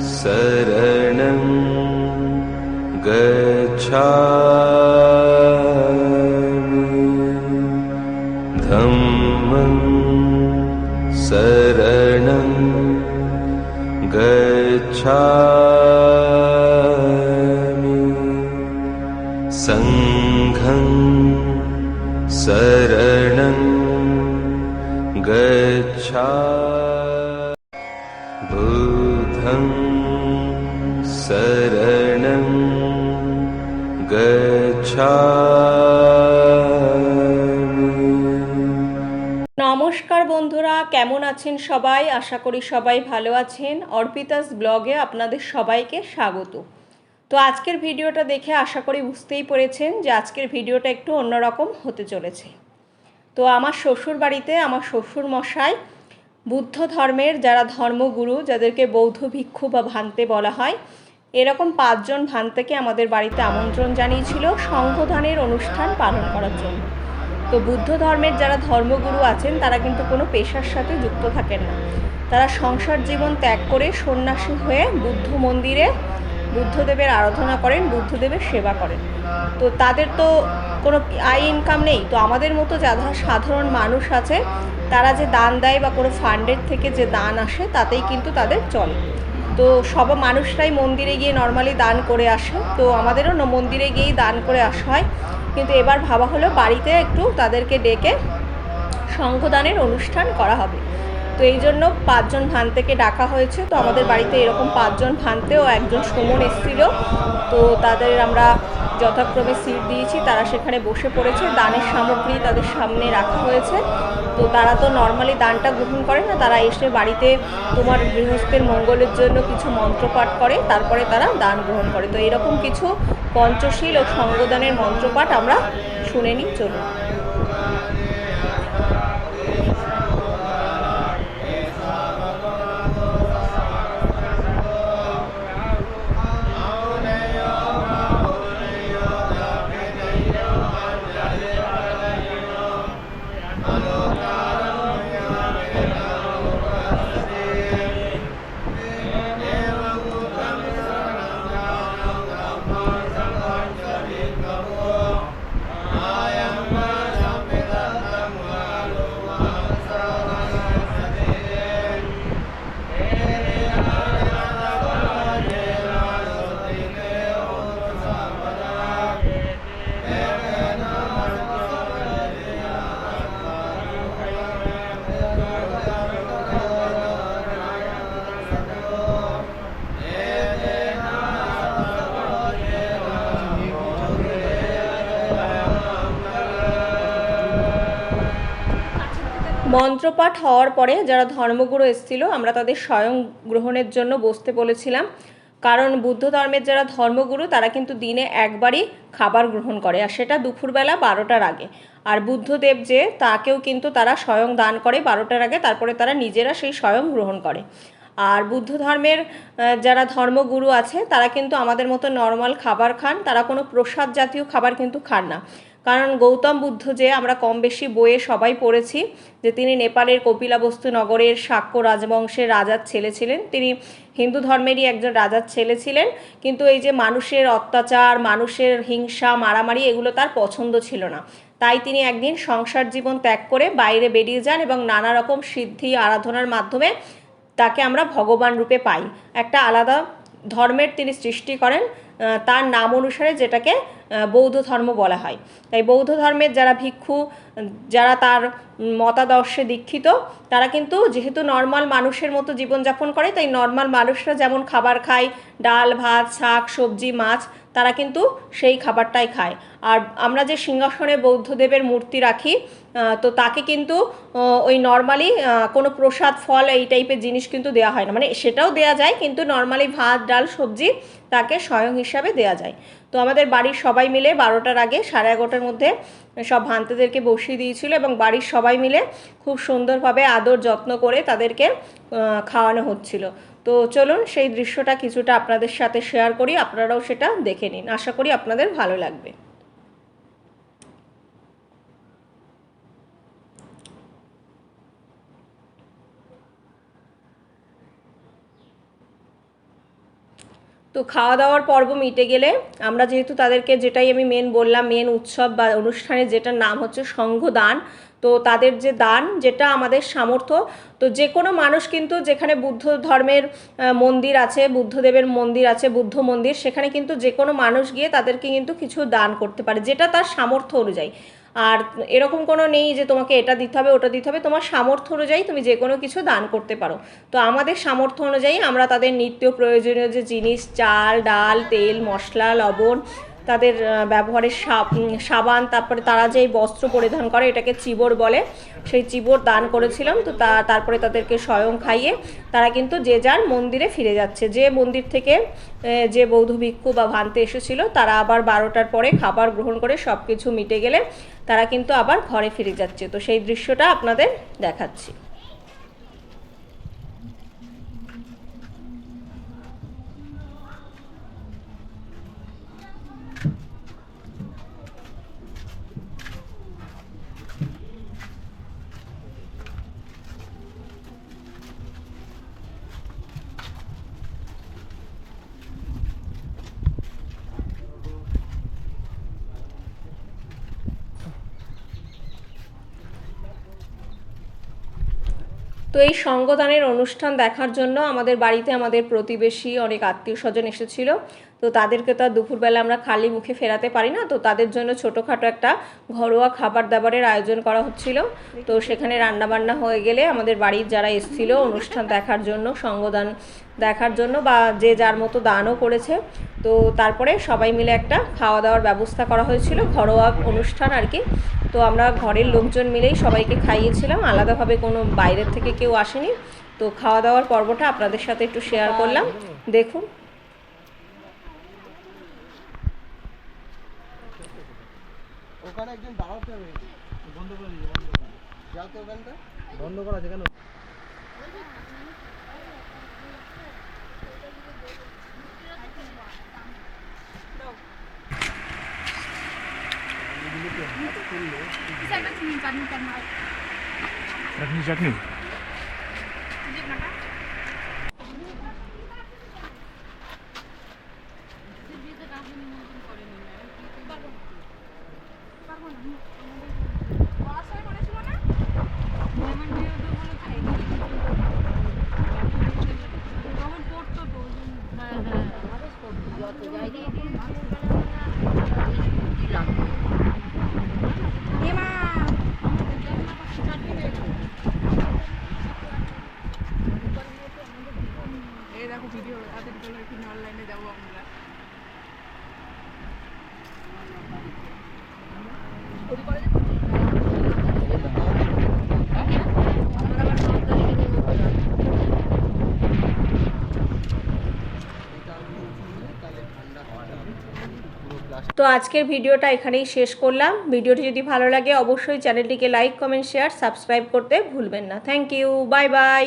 शरणं गच्छामि। धम्मं शरणं गच्छामि। सङ्घं शरणं गच्छा बुद्धं शरणं गच्छामि নমস্কার বন্ধুরা কেমন আছেন সবাই আশা করি সবাই ভালো আছেন অর্পিতাস ব্লগে আপনাদের সবাইকে স্বাগত তো আজকের ভিডিওটা দেখে আশা করি বুঝতেই পেরেছেন যে আজকের ভিডিওটা একটু অন্যরকম হতে চলেছে তো আমার শ্বশুর বাড়িতে আমার শ্বশুর মশাই বুদ্ধ ধর্মের যারা ধর্মগুরু, যাদেরকে বৌদ্ধ ভিক্ষু বা ভান্তে বলা হয়, এরকম পাঁচজন ভান্তেকে আমাদের বাড়িতে আমন্ত্রণ জানিয়েছিল সংঘধানের অনুষ্ঠান পালন করার জন্য। তো বুদ্ধ ধর্মের যারা ধর্মগুরু আছেন, তারা কিন্তু কোনো পেশার সাথে যুক্ত থাকেন না। তারা সংসার জীবন ত্যাগ করে সন্ন্যাসী হয়ে বুদ্ধ মন্দিরে বুদ্ধদেবের আরাধনা করেন, বুদ্ধদেবের সেবা করেন। তো তাদের তো কোনো আয় ইনকাম নেই। তো আমাদের মতো যারা সাধারণ মানুষ আছে, তারা যে দান দেয় বা কোনো ফান্ডের থেকে যে দান আসে, তাতেই কিন্তু তাদের চলে। তো সব মানুষরাই মন্দিরে গিয়ে নর্মালি দান করে আসে। তো আমাদেরও মন্দিরে গিয়েই দান করে আসা হয়। কিন্তু এবার ভাবা হলো বাড়িতে একটু তাদেরকে ডেকে সংঘদানের অনুষ্ঠান করা হবে। তো এই জন্য পাঁচজন ভান্তেকে ডাকা হয়েছে। তো আমাদের বাড়িতে এরকম পাঁচজন ভান্তে একজন সুমন এসেছিল। তো তাদের আমরা যথাক্রমে সিট দিয়েছি। তারা সেখানে বসে পড়েছে। দানের সামগ্রী তাদের সামনে রাখা হয়েছে। তো তারা তো নর্মালি দানটা গ্রহণ করে না। তারা এসে বাড়িতে তোমার গৃহস্থের মঙ্গলের জন্য কিছু মন্ত্রপাঠ করে। তারপরে তারা দান গ্রহণ করে। তো এরকম কিছু পঞ্চশীল ও সঙ্গদানের মন্ত্রপাঠ আমরা শুনে নিই। চলুন। মন্ত্রপাঠ হওয়ার পরে যারা ধর্মগুরু এসেছিল, আমরা তাদের স্বয়ং গ্রহণের জন্য বসতে বলেছিলাম। কারণ বুদ্ধ ধর্মের যারা ধর্মগুরু, তারা কিন্তু দিনে একবারই খাবার গ্রহণ করে, আর সেটা দুপুরবেলা বারোটার আগে। আর বুদ্ধদেব যে, তাকেও কিন্তু তারা স্বয়ং দান করে বারোটার আগে, তারপরে তারা নিজেরা সেই স্বয়ং গ্রহণ করে। আর বুদ্ধ ধর্মের যারা ধর্মগুরু আছে, তারা কিন্তু আমাদের মতো নর্মাল খাবার খান, তারা কোনো প্রসাদ জাতীয় খাবার কিন্তু খান না। কারণ গৌতম বুদ্ধ যে আমরা কম বেশি বইয়ে সবাই পড়েছি, যে তিনি নেপালের কপিলাবস্তু নগরের শাক্য রাজবংশের রাজার ছেলে ছিলেন। তিনি হিন্দু ধর্মেরই একজন রাজার ছেলে ছিলেন, কিন্তু এই যে মানুষের অত্যাচার, মানুষের হিংসা, মারামারি, এগুলো তার পছন্দ ছিল না। তাই তিনি একদিন সংসার জীবন ত্যাগ করে বাইরে বেরিয়ে যান এবং নানা রকম সিদ্ধি, আরাধনার মাধ্যমে তাকে আমরা ভগবান রূপে পাই। একটা আলাদা ধর্মের তিনি সৃষ্টি করেন তার নাম অনুসারে যেটাকে বৌদ্ধ ধর্ম বলা হয়। তাই বৌদ্ধ ধর্মের যারা ভিক্ষু, যারা তার মতাদর্শে দীক্ষিত, তারা কিন্তু যেহেতু নর্মাল মানুষের মতো জীবনযাপন করে, তাই নর্মাল মানুষরা যেমন খাবার খায়, ডাল, ভাত, শাক, সবজি, মাছ তারা কিন্তু সেই খাবারটাই খায়। আর আমরা যে সিংহাসনে বৌদ্ধদেবের মূর্তি রাখি তো তাকে কিন্তু ওই নর্মালি কোনো প্রসাদ, ফল এই টাইপের জিনিস কিন্তু দেওয়া হয় না। মানে সেটাও দেওয়া যায়, কিন্তু নর্মালি ভাত, ডাল, সবজি তাকে স্বয়ং হিসাবে দেওয়া যায়। তো আমাদের বাড়ির সবাই মিলে বারোটার আগে সাড়ে এগারোটার মধ্যে সব ভান্তেদেরকে বসিয়ে দিয়েছিল এবং বাড়ির সবাই মিলে খুব সুন্দরভাবে আদর যত্ন করে তাদেরকে খাওয়ানো হচ্ছিল। তো চলুন সেই দৃশ্যটা কিছুটা আপনাদের সাথে শেয়ার করি, আপনারাও সেটা দেখে নিন। আশা করি আপনাদের ভালো লাগবে। তো খাওয়া দাওয়ার পর্ব মিটে গেলে আমরা যেহেতু তাদেরকে যেটাই আমি মেন বললাম মেন উৎসব বা অনুষ্ঠানে যেটার নাম হচ্ছে সংঘদান তো তাদের যে দান, যেটা আমাদের সামর্থ্য, তো যে কোনো মানুষ কিন্তু যেখানে বুদ্ধ ধর্মের মন্দির আছে, বুদ্ধদেবের মন্দির আছে, বুদ্ধ মন্দির, সেখানে কিন্তু যে কোনো মানুষ গিয়ে তাদেরকে কিন্তু কিছু দান করতে পারে, যেটা তার সামর্থ্য অনুযায়ী। আর এরকম কোনো নেই যে তোমাকে এটা দিতে হবে, ওটা দিতে হবে, তোমার সামর্থ্য অনুযায়ী তুমি যে কোনো কিছু দান করতে পারো। তো আমাদের সামর্থ্য অনুযায়ী আমরা তাদের নিত্য প্রয়োজনীয় যে জিনিস, চাল, ডাল, তেল, মশলা, লবণ তাদের ব্যবহারের সাব- সাবান, তারপরে তারা যেই বস্ত্র পরিধান করে, এটাকে চিবর বলে, সেই চিবর দান করেছিলাম। তো তা, তারপরে তাদেরকে স্বয়ং খাইয়ে তারা কিন্তু যে যার মন্দিরে ফিরে যাচ্ছে। যে মন্দির থেকে যে বৌদ্ধ ভিক্ষু বা ভান্তে এসেছিল, তারা আবার বারোটার পরে খাবার গ্রহণ করে সব কিছু মিটে গেলে তারা কিন্তু আবার ঘরে ফিরে যাচ্ছে। তো সেই দৃশ্যটা আপনাদের দেখাচ্ছি। তো এই সঙ্গদানের অনুষ্ঠান দেখার জন্য আমাদের বাড়িতে আমাদের প্রতিবেশী অনেক আত্মীয় স্বজন এসেছিল। তো তাদেরকে তো আর দুপুরবেলা আমরা খালি মুখে ফেরাতে পারি না। তো তাদের জন্য ছোটোখাটো একটা ঘরোয়া খাবার দাবারের আয়োজন করা হচ্ছিল। তো সেখানে রান্নাবান্না হয়ে গেলে আমাদের বাড়ির যারা এসেছিল অনুষ্ঠান দেখার জন্য সঙ্গদান দেখার জন্য বা যে যার মতো দানও করেছে। তো তারপরে সবাই মিলে একটা খাওয়া দাওয়ার ব্যবস্থা করা হয়েছিল। ঘরোয়া অনুষ্ঠান আর কি। তো আমরা ঘরের লোকজন মিলেই সবাইকে খাইয়েছিলাম। আলাদাভাবে কোনো বাইরের থেকে কেউ আসেনি। তো খাওয়া দাওয়ার পর্বটা আপনাদের সাথে একটু শেয়ার করলাম। দেখুন। ওখানে একজন দাঁড়াতে বন্ধ করে বন্ধ করে যাও তো ওখানটা। বন্ধ করা আছে কেন? Ragni chutney. অনলাইনে যাব আমরা তো আজকের ভিডিওটা এখানেই শেষ করলাম। ভিডিওটি যদি ভালো লাগে, অবশ্যই চ্যানেলটিকে লাইক, কমেন্ট, শেয়ার, সাবস্ক্রাইব করতে ভুলবেন না। Thank you. Bye bye.